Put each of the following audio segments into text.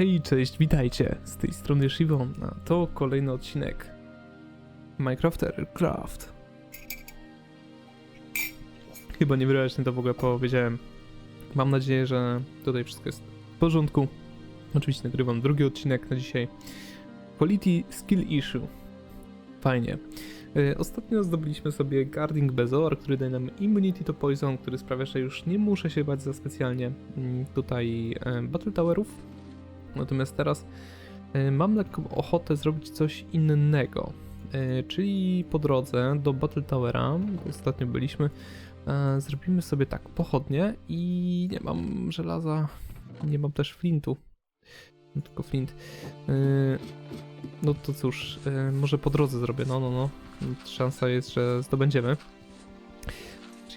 Hej, cześć, witajcie. Z tej strony Shivon, a to kolejny odcinek Minecrafter Craft. Chyba niewyraźnie to w ogóle powiedziałem. Mam nadzieję, że tutaj wszystko jest w porządku. Oczywiście nagrywam drugi odcinek na dzisiaj. Quality Skill Issue. Fajnie. E, Ostatnio zdobyliśmy sobie Guarding Bezor, który daje nam Immunity to Poison, który sprawia, że już nie muszę się bać za specjalnie mm, tutaj e, Battle Towerów. Natomiast teraz e, mam lekką ochotę zrobić coś innego. E, Czyli po drodze do Battle Towera, ostatnio byliśmy, e, zrobimy sobie tak, pochodnie i nie mam żelaza, nie mam też flintu. Tylko flint. No to cóż, może po drodze zrobię, no no no. Szansa jest, że zdobędziemy.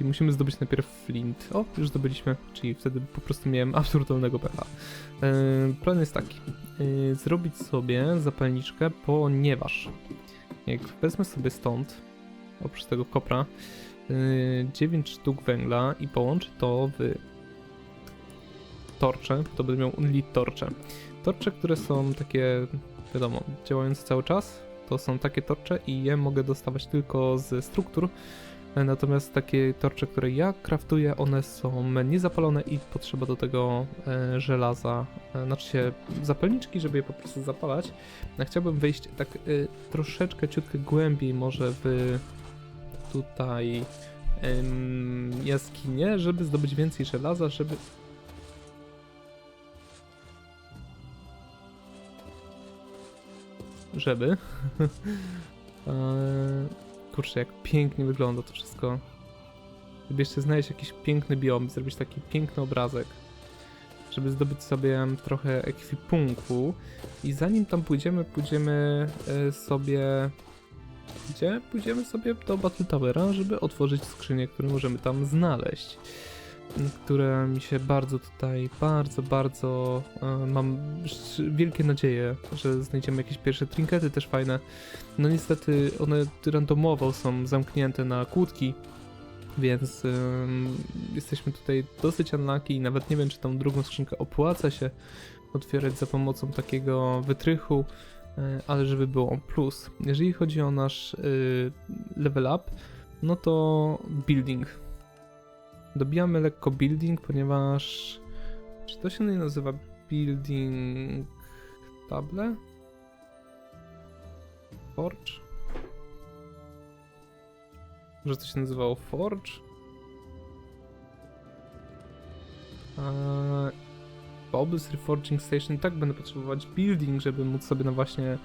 Czyli musimy zdobyć najpierw flint. O, już zdobyliśmy, czyli wtedy po prostu miałem absurdalnego pecha. E, Plan jest taki. e, Zrobić sobie zapalniczkę, ponieważ jak wezmę sobie stąd, oprócz tego kopra, 9 sztuk węgla i połączę to w torcze, to będę miał unlit torcze. Torcze, które są takie, wiadomo, działające cały czas, to są takie torcze i je mogę dostawać tylko ze struktur, E, Natomiast takie torcze, które ja kraftuję, one są niezapalone i potrzeba do tego e, żelaza, e, znaczy się zapalniczki, żeby je po prostu zapalać. Ja chciałbym wejść tak e, troszeczkę ciutkę głębiej może w tutaj em, jaskinię, żeby zdobyć więcej żelaza, żeby... Żeby... Kurczę, jak pięknie wygląda to wszystko. Żeby jeszcze znaleźć jakiś piękny biom, zrobić taki piękny obrazek. Żeby zdobyć sobie trochę ekwipunku. I zanim tam pójdziemy, pójdziemy e, sobie... Gdzie? Pójdziemy sobie do Battle Towera, żeby otworzyć skrzynię, które możemy tam znaleźć. Które mi się bardzo tutaj, bardzo, bardzo e, mam wielkie nadzieje, że znajdziemy jakieś pierwsze trinkety też fajne. No niestety one randomowo są zamknięte na kłódki, więc ym, jesteśmy tutaj dosyć unlucky i nawet nie wiem, czy tą drugą skrzynkę opłaca się otwierać za pomocą takiego wytrychu, y, ale żeby było plus. Jeżeli chodzi o nasz y, level up, no to building. Dobijamy lekko building, ponieważ... Czy to się nie nazywa building table? Forge? Może to się nazywało Forge? Eee, Reforging Station. Tak, będę potrzebować building, żeby móc sobie no właśnie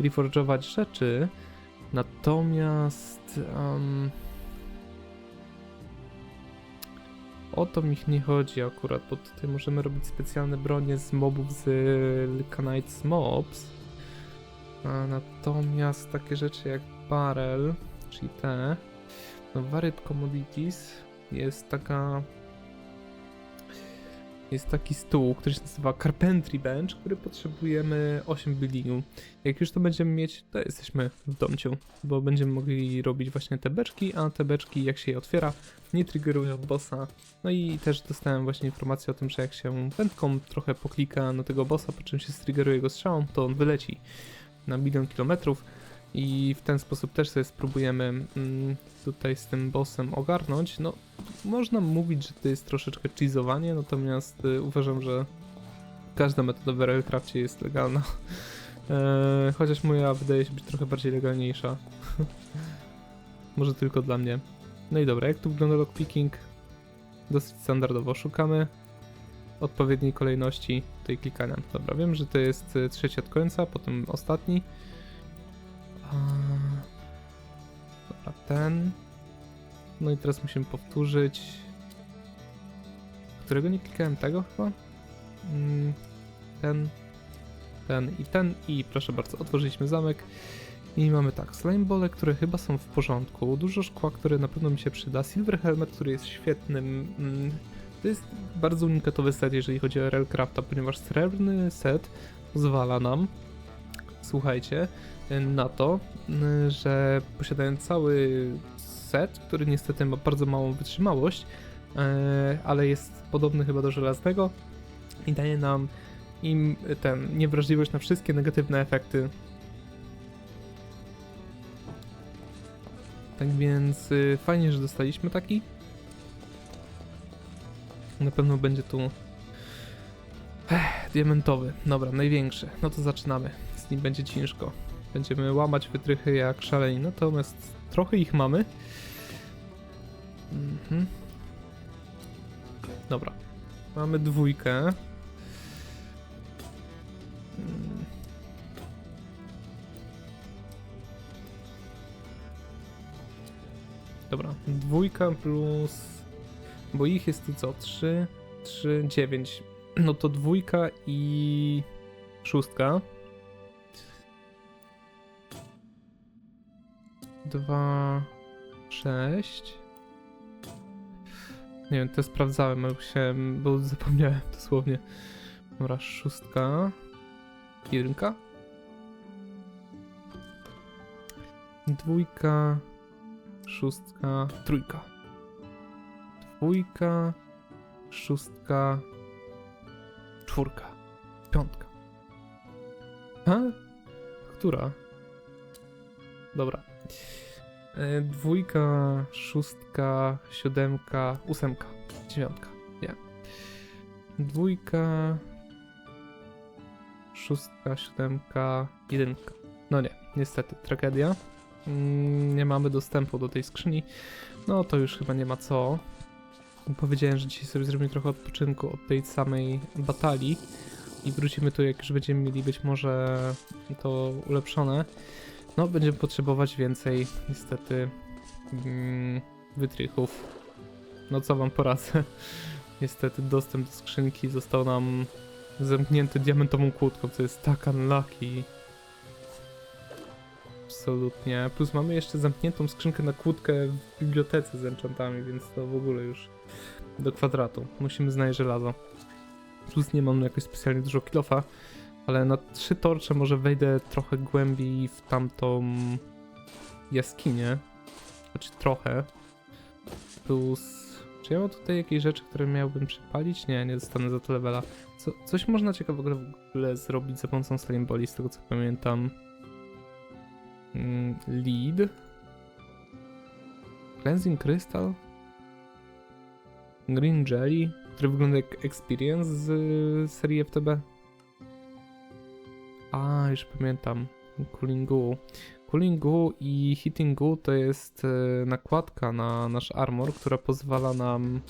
reforge'ować rzeczy. Natomiast... Um, o to mi nie chodzi akurat, bo tutaj możemy robić specjalne bronie z mobów z Lycanite Mobs. A natomiast takie rzeczy jak barrel, czyli te, no Varied Commodities jest taka. Jest taki stół, który się nazywa Carpentry Bench, który potrzebujemy 8 buildingu. Jak już to będziemy mieć, to jesteśmy w domciu, bo będziemy mogli robić właśnie te beczki, a te beczki jak się je otwiera, nie triggerują bossa. No i też dostałem właśnie informację o tym, że jak się wędką trochę poklika na tego bossa, po czym się striggeruje go strzałą, to on wyleci na milion kilometrów i w ten sposób też sobie spróbujemy mm, tutaj z tym bossem ogarnąć. No, można mówić, że to jest troszeczkę cheezowanie, natomiast y, uważam, że każda metoda w Railcrafcie jest legalna. Eee, chociaż moja wydaje się być trochę bardziej legalniejsza. Może tylko dla mnie. No i dobra, jak tu wygląda lockpicking? Dosyć standardowo. Szukamy odpowiedniej kolejności tutaj klikania. Dobra, wiem, że to jest y, trzeci od końca, potem ostatni. Dobra, ten. No i teraz musimy powtórzyć. Którego nie klikałem? Tego chyba? Mm, Ten, ten i ten. I proszę bardzo, otworzyliśmy zamek. I mamy tak, slimebole, które chyba są w porządku, dużo szkła, które na pewno mi się przyda, silver helmet, który jest świetnym mm, to jest bardzo unikatowy set, jeżeli chodzi o Railcrafta, ponieważ srebrny set pozwala nam, słuchajcie, na to, że posiadając cały set, który niestety ma bardzo małą wytrzymałość, e, ale jest podobny chyba do żelaznego i daje nam im ten, niewrażliwość na wszystkie negatywne efekty. Tak więc y, fajnie, że dostaliśmy taki. Na pewno będzie tu Ech, diamentowy. Dobra, największy. No to zaczynamy. Z nim będzie ciężko. Będziemy łamać wytrychy jak szaleni, natomiast trochę ich mamy. Mhm. Dobra. Mamy dwójkę. Mm. Dobra, dwójka plus... Bo ich jest tu co? 3, 3, 9. No to dwójka i szóstka. Dwa, sześć. Nie wiem, to sprawdzałem, ale musiałem, bo zapomniałem dosłownie. Dobra, szóstka. Jedynka. Dwójka. Szóstka. Trójka. Dwójka. Szóstka. Czwórka. Piątka. A? Która? Dobra. E, Dwójka, szóstka, siódemka, ósemka, dziewiątka. Nie. Dwójka, szóstka, siódemka, jedynka. No nie, niestety, tragedia. Mm, Nie mamy dostępu do tej skrzyni. No to już chyba nie ma co. Powiedziałem, że dzisiaj sobie zrobimy trochę odpoczynku od tej samej batalii i wrócimy tu, jak już będziemy mieli być może to ulepszone. No, będziemy potrzebować więcej, niestety, mm, wytrychów. No, co wam poradzę. Niestety, dostęp do skrzynki został nam zamknięty diamentową kłódką, co jest tak unlucky. Absolutnie. Plus mamy jeszcze zamkniętą skrzynkę na kłódkę w bibliotece z enchantami, więc to w ogóle już do kwadratu. Musimy znaleźć żelazo. Plus nie mam jakoś specjalnie dużo kilofa, ale na trzy torcze może wejdę trochę głębiej w tamtą jaskinię. Znaczy trochę. Plus... Czy ja mam tutaj jakieś rzeczy, które miałbym przypalić? Nie, nie dostanę za to levela. Co, coś można ciekawego w ogóle zrobić za pomocą Slime Boli, z tego co pamiętam. Mm, lead. Cleansing Crystal. Green Jelly, który wygląda jak Experience z serii FTB. A, już pamiętam. Cooling Goo. Cooling Goo i Hitting Goo to jest y, nakładka na nasz armor, która pozwala nam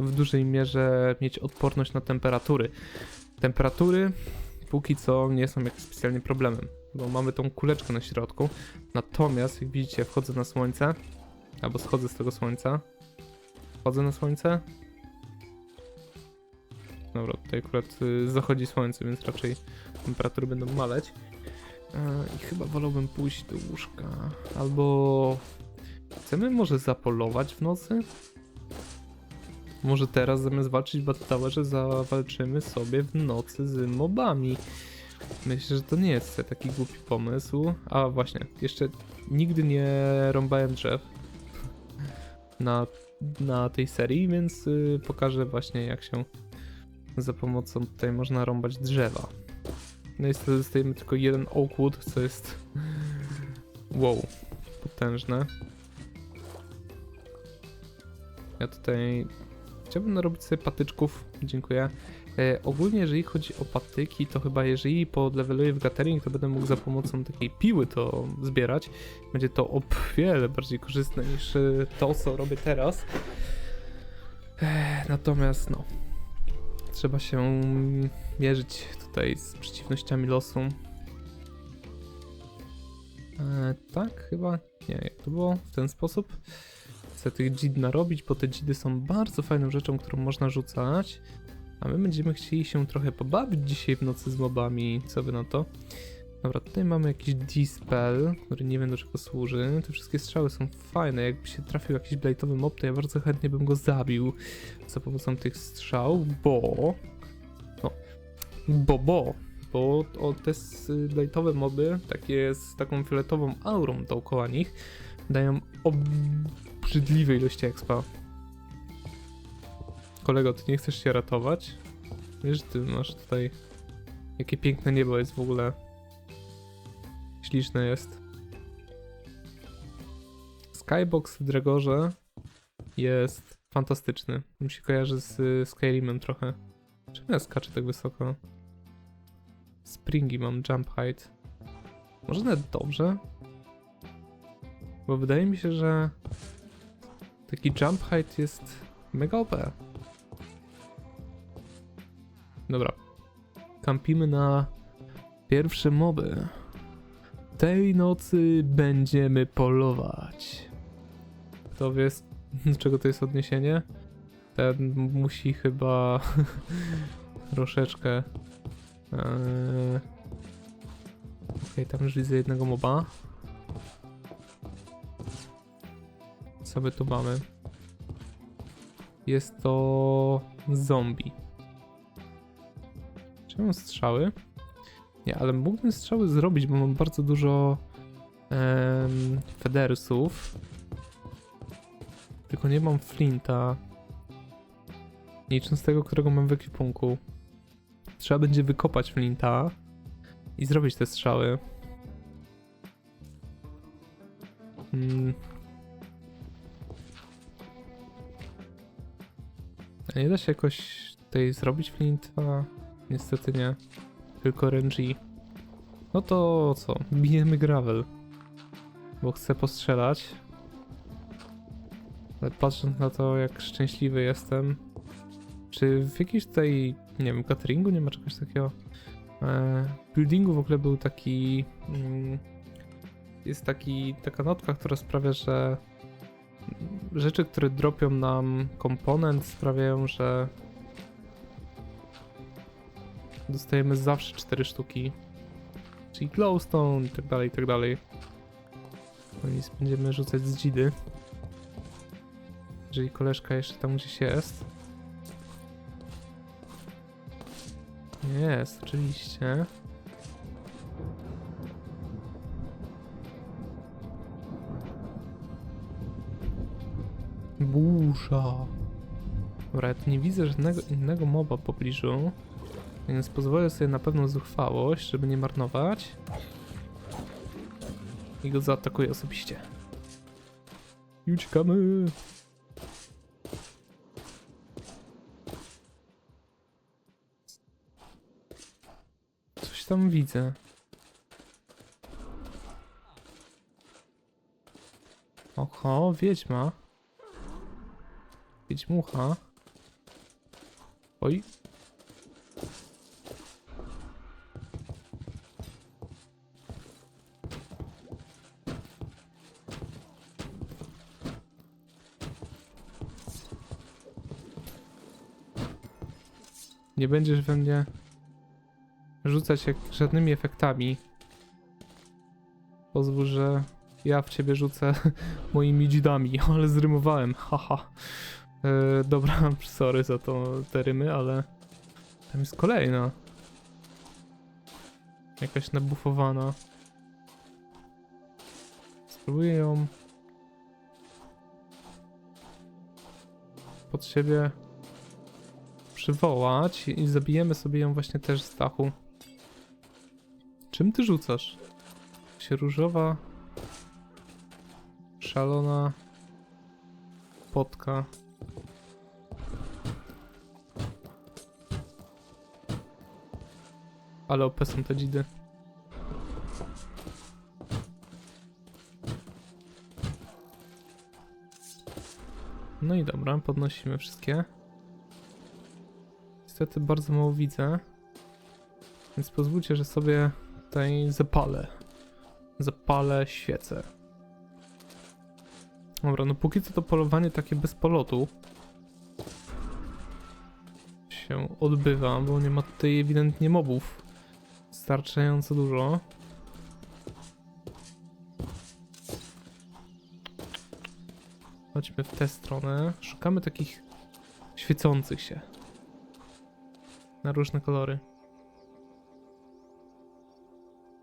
w dużej mierze mieć odporność na temperatury. Temperatury póki co nie są jakimś specjalnie problemem, bo mamy tą kuleczkę na środku. Natomiast, jak widzicie, wchodzę na słońce, albo schodzę z tego słońca. Wchodzę na słońce. Dobra, tutaj akurat y, zachodzi słońce, więc raczej temperatury będą maleć. E, I chyba wolałbym pójść do łóżka. Albo chcemy może zapolować w nocy? Może teraz zamiast walczyć w Battle Towerze zawalczymy sobie w nocy z mobami. Myślę, że to nie jest taki głupi pomysł. A właśnie, jeszcze nigdy nie rąbałem drzew na, na tej serii, więc y, pokażę właśnie jak się za pomocą tutaj można rąbać drzewa. No i wtedy dostajemy tylko jeden oakwood, co jest wow, potężne. Ja tutaj chciałbym narobić sobie patyczków, dziękuję. E, ogólnie jeżeli chodzi o patyki, to chyba jeżeli podleveluję w gathering, to będę mógł za pomocą takiej piły to zbierać. Będzie to o wiele bardziej korzystne niż e, to, co robię teraz. E, natomiast no, trzeba się mierzyć tutaj z przeciwnościami losu. E, tak, chyba nie, jak to było w ten sposób. Chcę tych dzid narobić, bo te dzidy są bardzo fajną rzeczą, którą można rzucać. A my będziemy chcieli się trochę pobawić dzisiaj w nocy z mobami. Co wy na to? Dobra, tutaj mamy jakiś dispel, który nie wiem do czego służy. Te wszystkie strzały są fajne. Jakby się trafił jakiś blightowy mob, to ja bardzo chętnie bym go zabił za pomocą tych strzał, bo... No, bo, bo, bo o, te s- blightowe moby, takie z taką fioletową aurą dookoła nich, dają obrzydliwe ilości expa. Kolego, ty nie chcesz się ratować? Wiesz, ty masz tutaj Jakie piękne niebo jest w ogóle. Śliczne jest. Skybox w Dragorze jest fantastyczny. Mi się kojarzy z y, Skyrimem trochę. Czemu ja skaczę tak wysoko? Springi mam, jump height. Może nawet dobrze? Bo wydaje mi się, że taki jump height jest mega OP. Dobra. Kampimy na pierwsze moby. Tej nocy będziemy polować. Kto wie, z czego to jest odniesienie? Ten musi chyba troszeczkę. Eee... Okej, tam już widzę jednego moba. Co my tu mamy? Jest to zombie. Czy mam strzały? Nie, ale mógłbym strzały zrobić, bo mam bardzo dużo em, federsów. Tylko nie mam flinta. Licząc tego, którego mam w ekwipunku. Trzeba będzie wykopać flinta i zrobić te strzały. Hmm. A nie da się jakoś tutaj zrobić flinta? Niestety nie. Tylko RNG. No to co? Bijemy gravel. Bo chcę postrzelać. Ale patrząc na to, jak szczęśliwy jestem. Czy w jakiejś tutaj, nie wiem, cateringu nie ma czegoś takiego? E, buildingu w ogóle był taki. Mm, jest taki, taka notka, która sprawia, że rzeczy, które dropią nam komponent, sprawiają, że dostajemy zawsze 4 sztuki. Czyli glowstone i tak dalej, i tak dalej. No nic, będziemy rzucać z dzidy. Jeżeli koleżka jeszcze tam gdzieś jest. Jest, oczywiście. Burza. Dobra, ja tu nie widzę żadnego innego moba w pobliżu. Więc pozwolę sobie na pewną zuchwałość, żeby nie marnować. I go zaatakuję osobiście. I uciekamy. Coś tam widzę. Oho, wiedźma. Wiedźmucha. Oj. Nie będziesz we mnie rzucać jak żadnymi efektami. Pozwól, że ja w ciebie rzucę moimi dzidami, ale zrymowałem, haha. E, dobra, sorry za to te rymy, ale tam jest kolejna. Jakaś nabufowana. Spróbuję ją pod siebie przywołać i zabijemy sobie ją właśnie też z dachu. Czym ty rzucasz? Się różowa szalona potka. Ale OP są te dzidy. No i dobra, podnosimy wszystkie. Niestety bardzo mało widzę. Więc pozwólcie, że sobie tutaj zapalę. Zapalę świecę. Dobra, no póki co to polowanie takie bez polotu się odbywa, bo nie ma tutaj ewidentnie mobów starczająco dużo. Chodźmy w tę stronę. Szukamy takich świecących się na różne kolory.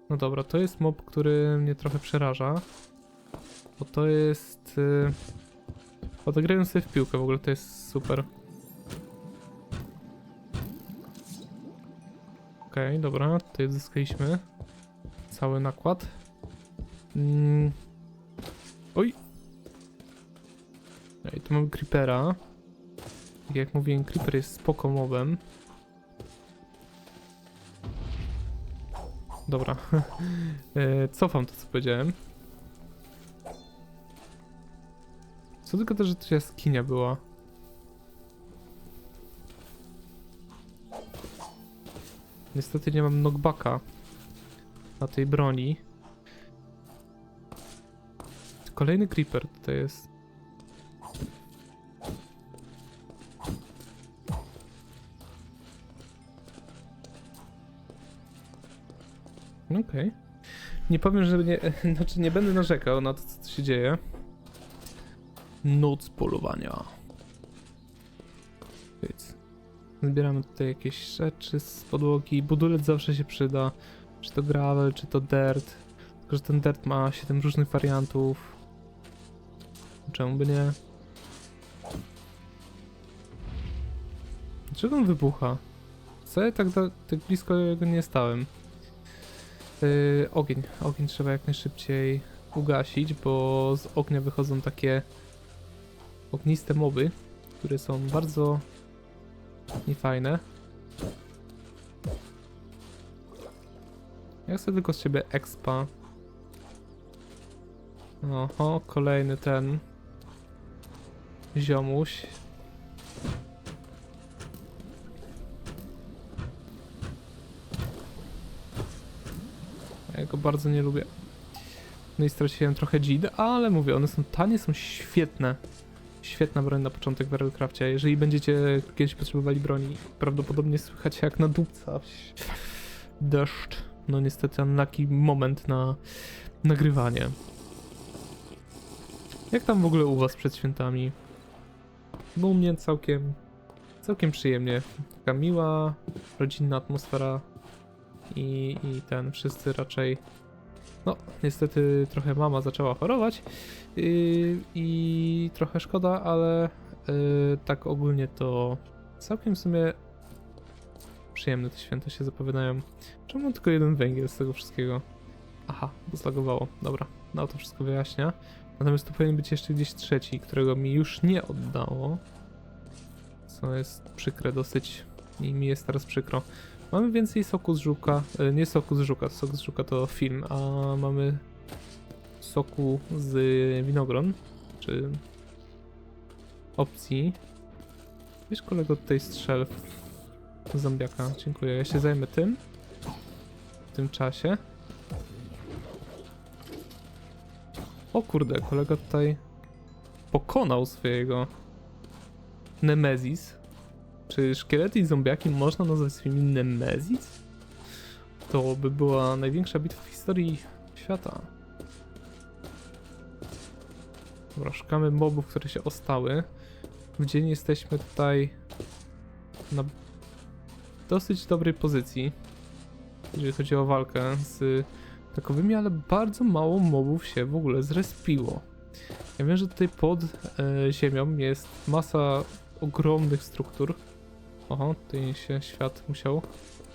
No dobra, to jest mob, który mnie trochę przeraża. Bo to jest... Yy... Odegrają sobie w piłkę, w ogóle to jest super. Okej, dobra, tutaj odzyskaliśmy cały nakład. Mm. Oj! I tu mamy Creepera. Tak Jak mówiłem, Creeper jest spoko mobem. Dobra. E, Cofam to, co powiedziałem. Co tylko to, że to jaskinia była. Niestety nie mam knockbacka na tej broni. Kolejny creeper tutaj jest. Okej. Nie powiem, że nie, znaczy nie będę narzekał na to, co się dzieje. Noc polowania. Więc zbieramy tutaj jakieś rzeczy z podłogi. Budulec zawsze się przyda. Czy to gravel, czy to dirt. Tylko, że ten dirt ma 7 różnych wariantów. Czemu by nie? Dlaczego on wybucha? Co ja tak, tak blisko jego nie stałem? Yy, ogień. Ogień trzeba jak najszybciej ugasić, bo z ognia wychodzą takie ogniste moby, które są bardzo niefajne. Ja chcę tylko z ciebie expa. Oho, kolejny ten ziomuś. Bardzo nie lubię. No i straciłem trochę dzid, ale mówię, one są tanie, są świetne. Świetna broń na początek w Battlecrafcie. Jeżeli będziecie kiedyś potrzebowali broni, prawdopodobnie słychać jak na dupca. Deszcz. No niestety taki moment na nagrywanie. Jak tam w ogóle u was przed świętami? Bo u mnie całkiem, całkiem przyjemnie. Taka miła, rodzinna atmosfera i, i ten, wszyscy raczej no, niestety trochę mama zaczęła chorować yy, i trochę szkoda, ale yy, tak ogólnie to całkiem w sumie przyjemne te święta się zapowiadają. Czemu tylko jeden węgiel z tego wszystkiego? Aha, bo zlagowało. Dobra, no to wszystko wyjaśnia. Natomiast tu powinien być jeszcze gdzieś trzeci, którego mi już nie oddało. Co jest przykre dosyć i mi jest teraz przykro. Mamy więcej soku z żuka, e, nie soku z żuka, sok z żuka to film, a mamy soku z winogron, czy opcji. Wiesz kolego tutaj strzel zombiaka, dziękuję, ja się zajmę tym w tym czasie. O kurde, kolega tutaj pokonał swojego Nemezis. Czy szkielety i zombiaki można nazwać swoimi Nemezis? To by była największa bitwa w historii świata. Dobra, szukamy mobów, które się ostały. W dzień jesteśmy tutaj na dosyć dobrej pozycji, jeżeli chodzi o walkę z takowymi, ale bardzo mało mobów się w ogóle zrespiło. Ja wiem, że tutaj pod e, ziemią jest masa ogromnych struktur. Oho, tutaj się świat musiał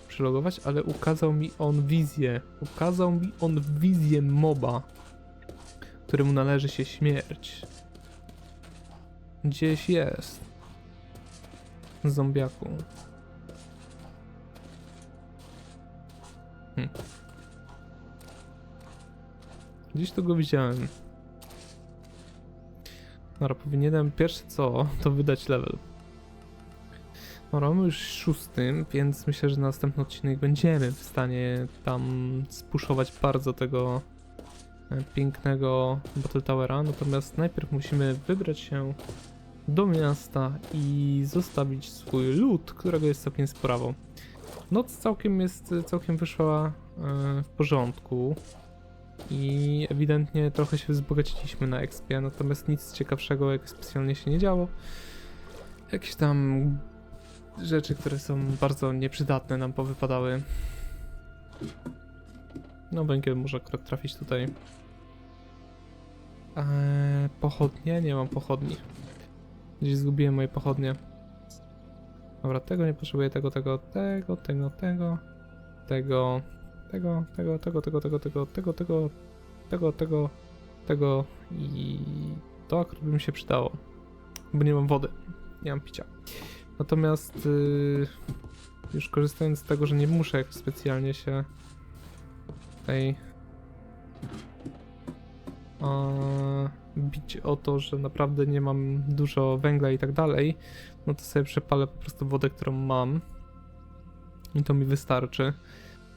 przylogować, ale ukazał mi on wizję. Ukazał mi on wizję moba, któremu należy się śmierć. Gdzieś jest. Zombiaku. Hm. Gdzieś to go widziałem. Dobra, powinienem pierwsze co, to wydać level. Mamy już szóstym, więc myślę, że na następny odcinek będziemy w stanie tam spuszować bardzo tego e, pięknego Battle Towera. Natomiast najpierw musimy wybrać się do miasta i zostawić swój lód, którego jest całkiem sprawą. Noc całkiem jest, całkiem wyszła e, w porządku i ewidentnie trochę się wzbogaciliśmy na expie, natomiast nic ciekawszego jak specjalnie się nie działo. Jakieś tam rzeczy, które są bardzo nieprzydatne nam powypadały. No węgiel może akurat trafić tutaj. Eee, pochodnie? Nie mam pochodni. Gdzieś zgubiłem moje pochodnie. Dobra, tego nie potrzebuję, tego, tego, tego, tego, tego. tego, tego, tego, tego, tego, tego, tego, tego, tego, tego, tego, tego i to akurat by mi się przydało, bo nie mam wody, nie mam picia. Natomiast yy, już korzystając z tego, że nie muszę specjalnie się a, bić o to, że naprawdę nie mam dużo węgla i tak dalej, no to sobie przepalę po prostu wodę, którą mam i to mi wystarczy.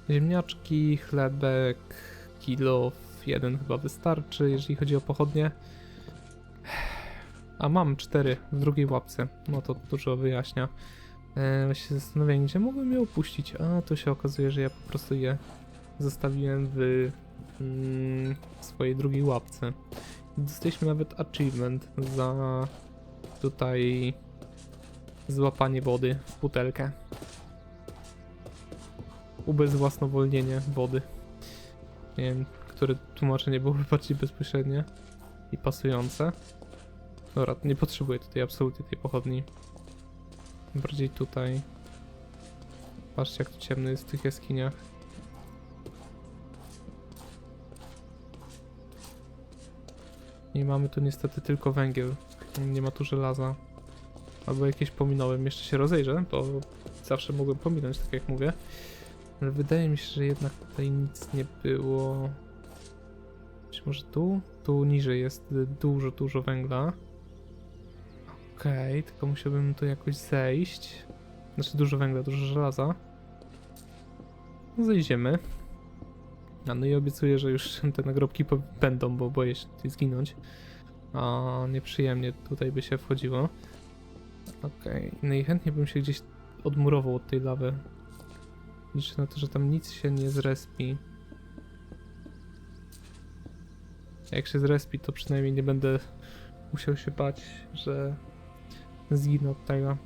Ziemniaczki, chlebek, kilo, jeden chyba wystarczy, jeżeli chodzi o pochodnie. A mam cztery w drugiej łapce, no to dużo wyjaśnia. E, się gdzie mogłem je opuścić, a tu się okazuje, że ja po prostu je zostawiłem w mm, swojej drugiej łapce. Dostaliśmy nawet achievement za tutaj złapanie wody w butelkę. Ubezwłasnowolnienie wody. Nie wiem, które tłumaczenie byłoby bardziej bezpośrednie i pasujące. Dobra, nie potrzebuję tutaj absolutnie tej pochodni. Bardziej tutaj. Patrzcie jak tu ciemno jest w tych jaskiniach. I mamy tu niestety tylko węgiel. Nie ma tu żelaza. Albo jakieś pominąłem. Jeszcze się rozejrzę, bo zawsze mogłem pominąć, tak jak mówię. Ale wydaje mi się, że jednak tutaj nic nie było. Być może tu? Tu niżej jest dużo, dużo węgla. Okej, tylko musiałbym tu jakoś zejść. Znaczy dużo węgla, dużo żelaza. No zejdziemy. A no i obiecuję, że już te nagrobki będą, bo boję się tutaj zginąć. A nieprzyjemnie tutaj by się wchodziło. Okej, no i chętnie bym się gdzieś odmurował od tej lawy. Liczę na to, że tam nic się nie zrespi. Jak się zrespi, to przynajmniej nie będę musiał się bać, że zginę od tego.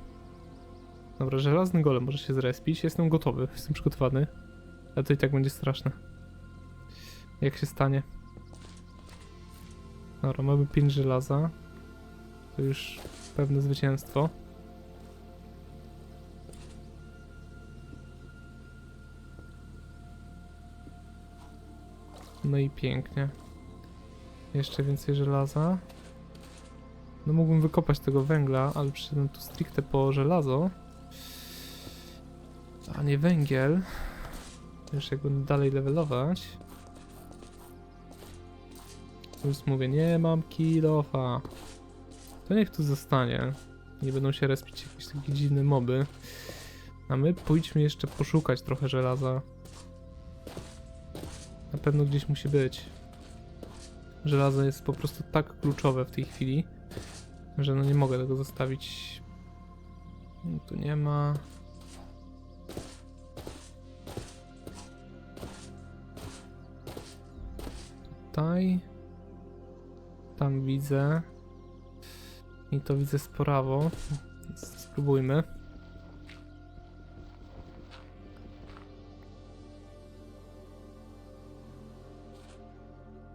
Dobra, żelazny golem może się zrespić. Jestem gotowy, jestem przygotowany. Ale to i tak będzie straszne. Jak się stanie? Dobra, mamy 5 żelaza. To już pewne zwycięstwo. No i pięknie. Jeszcze więcej żelaza. No mógłbym wykopać tego węgla, ale przyszedłem tu stricte po żelazo. A nie węgiel. Już jakby dalej levelować. Już mówię, nie mam kilofa. To niech tu zostanie. Nie będą się respić jakieś takie dziwne moby. A my pójdźmy jeszcze poszukać trochę żelaza. Na pewno gdzieś musi być. Żelazo jest po prostu tak kluczowe w tej chwili, że no nie mogę tego zostawić. Tu nie ma. Tutaj. Tam widzę. I to widzę z prawo. Spróbujmy.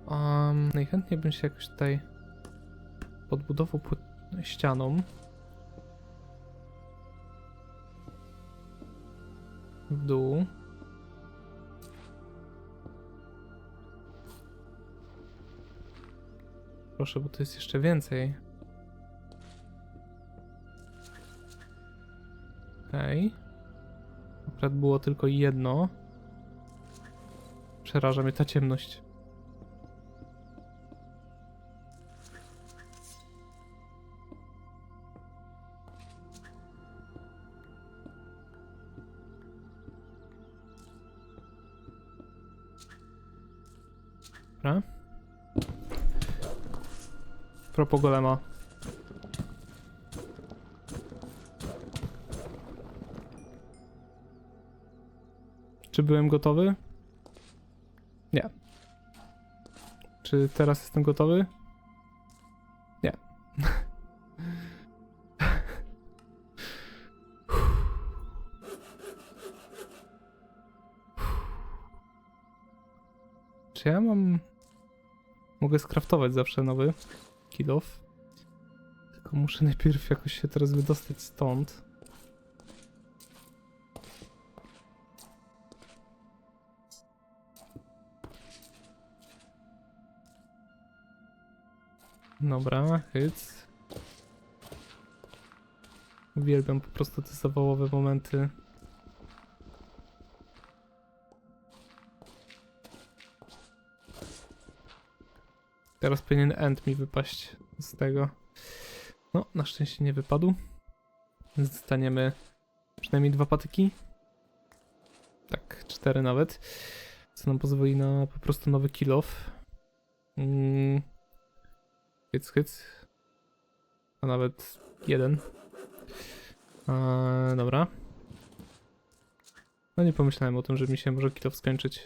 Um, najchętniej bym się jakoś tutaj podbudował pod ścianą. W dół. Proszę, bo to jest jeszcze więcej. Okej. Okay. Akurat było tylko jedno. Przeraża mnie ta ciemność. Propos golema. Czy byłem gotowy? Nie. Czy teraz jestem gotowy? Nie. Czy ja mam... Mogę skraftować zawsze nowy kilof. Tylko muszę najpierw jakoś się teraz wydostać stąd. Dobra, hyc. Uwielbiam po prostu te zawołowe momenty Teraz powinien end mi wypaść z tego. No, na szczęście nie wypadł. Więc Dostaniemy przynajmniej dwa patyki. Tak, cztery nawet. Co nam pozwoli na po prostu nowy kill off. Mm. Hyc. A nawet jeden. A, dobra. No nie pomyślałem o tym, że mi się może kill off skończyć.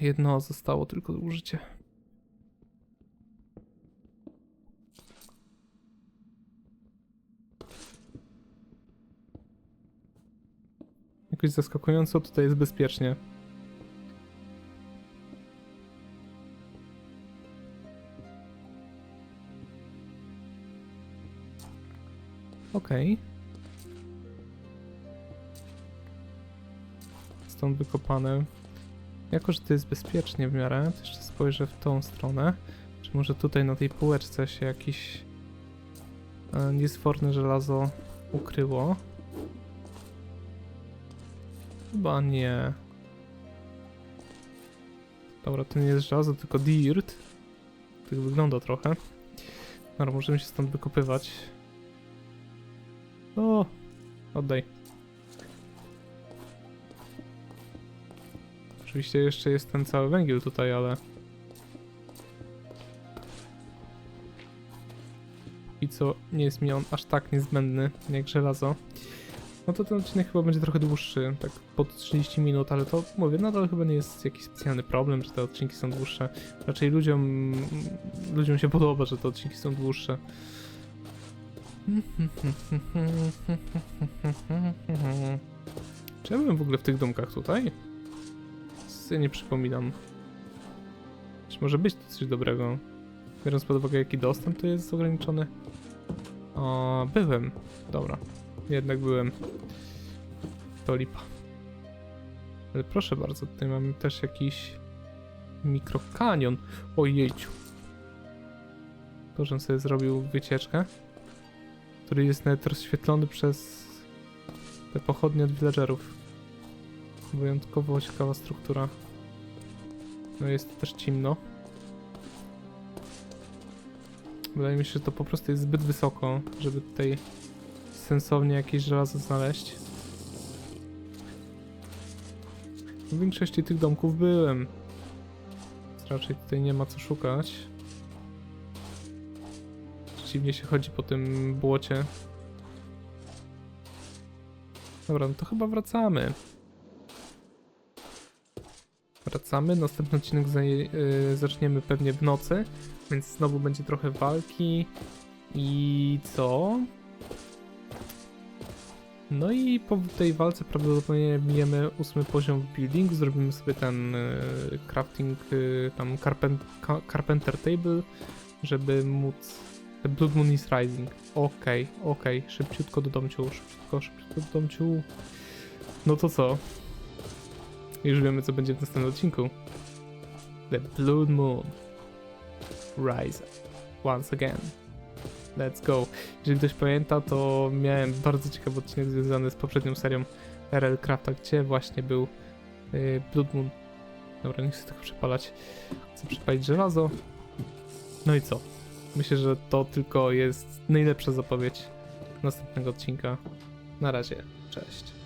Jedno zostało tylko do użycia. Jakoś zaskakująco tutaj jest bezpiecznie. Okej. Stąd wykopane. Jako, że to jest bezpiecznie w miarę, to jeszcze spojrzę w tą stronę. Czy może tutaj na tej półeczce się jakieś e, niesforne żelazo ukryło? Chyba nie. Dobra, to nie jest żelazo, tylko dirt. Tak wygląda trochę. Dobra, możemy się stąd wykopywać. O, oddaj. Oczywiście jeszcze jest ten cały węgiel tutaj, ale... I co, nie jest mi on aż tak niezbędny jak żelazo. No to ten odcinek chyba będzie trochę dłuższy, tak pod 30 minut, ale to mówię, nadal chyba nie jest jakiś specjalny problem, że te odcinki są dłuższe. Raczej ludziom, ludziom się podoba, że te odcinki są dłuższe. Czy ja byłem w ogóle w tych domkach tutaj? Sobie nie przypominam. Czy może być to coś dobrego? Biorąc pod uwagę jaki dostęp to jest ograniczony. O, byłem. Dobra. Jednak byłem. To lipa. Ale proszę bardzo, tutaj mamy też jakiś mikrokanion. Ojejciu. To, żebym sobie zrobił wycieczkę, który jest nawet rozświetlony przez te pochodnie od villagerów. Wyjątkowo ciekawa struktura. No jest też ciemno. Wydaje mi się, że to po prostu jest zbyt wysoko, żeby tutaj sensownie jakieś żelazo znaleźć. W większości tych domków byłem. Raczej tutaj nie ma co szukać. Dziwnie się chodzi po tym błocie. Dobra, no to chyba wracamy. Wracamy. Następny odcinek zaje- y, zaczniemy pewnie w nocy, więc znowu będzie trochę walki. I co? No i po tej walce prawdopodobnie bijemy ósmy poziom w building, zrobimy sobie ten y, crafting, y, tam carpen ca- carpenter table, żeby móc... The Blood Moon is Rising. Okej, okej, szybciutko do domciu, szybciutko, szybciutko do domciu. No to co? Już wiemy, co będzie w następnym odcinku. The Blood Moon. Rise. Once again. Let's go. Jeżeli ktoś pamięta, to miałem bardzo ciekawy odcinek związany z poprzednią serią RL Crafta, gdzie właśnie był yy, Blood Moon. Dobra, nie chcę tego przepalać. Chcę przepalić żelazo. No i co? Myślę, że to tylko jest najlepsza zapowiedź następnego odcinka. Na razie, cześć.